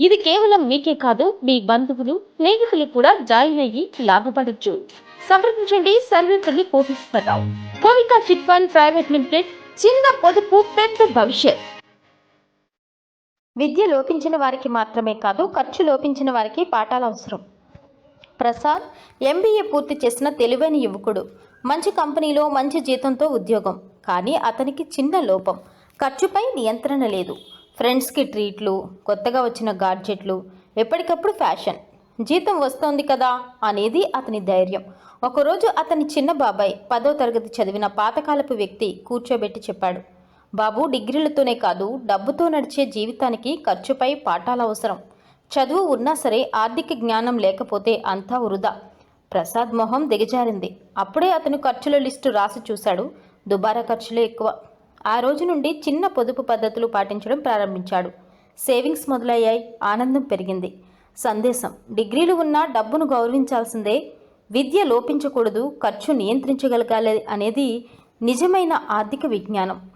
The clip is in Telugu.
ఇది కేవలం మీకే కాదు మీ బంధువులు స్నేహితులు కూడా జాయిన్ అయ్యి లాభపడచ్చు. సంప్రదించండి Sarvepalli Koteswararao Kovika chit fund private limited చిన్న పొదుపు పెద్ద భవిష్యత్. విద్య లోపించిన వారికి మాత్రమే కాదు ఖర్చు లోపించిన వారికి పాఠాలు అవసరం. ప్రసాద్ ఎంబీఏ పూర్తి చేసిన తెలివైన యువకుడు. మంచి కంపెనీలో మంచి జీతంతో ఉద్యోగం. కానీ అతనికి చిన్న లోపం. ఖర్చుపై నియంత్రణ లేదు. ఫ్రెండ్స్కి ట్రీట్లు కొత్తగా వచ్చిన గాడ్జెట్లు ఎప్పటికప్పుడు ఫ్యాషన్. జీతం వస్తోంది కదా అనేది అతని ధైర్యం. ఒకరోజు అతని చిన్న బాబాయ్ పదో తరగతి చదివిన పాతకాలపు వ్యక్తి కూర్చోబెట్టి చెప్పాడు బాబు డిగ్రీలతోనే కాదు డబ్బుతో నడిచే జీవితానికి ఖర్చుపై పాఠాలు అవసరం. చదువు ఉన్నా సరే ఆర్థిక జ్ఞానం లేకపోతే అంతా వృధా. ప్రసాద్ మొహం దిగజారింది. అప్పుడే అతను ఖర్చుల లిస్టు రాసి చూశాడు. దుబారా ఖర్చులే ఎక్కువ. ఆ రోజు నుండి చిన్న పొదుపు పద్ధతులు పాటించడం ప్రారంభించాడు. సేవింగ్స్ మొదలయ్యాయి. ఆనందం పెరిగింది. సందేశం. డిగ్రీలు ఉన్నా డబ్బును గౌరవించాల్సిందే. విద్య లోపించకూడదు. ఖర్చు నియంత్రించగలగాలి అనేది నిజమైన ఆర్థిక విజ్ఞానం.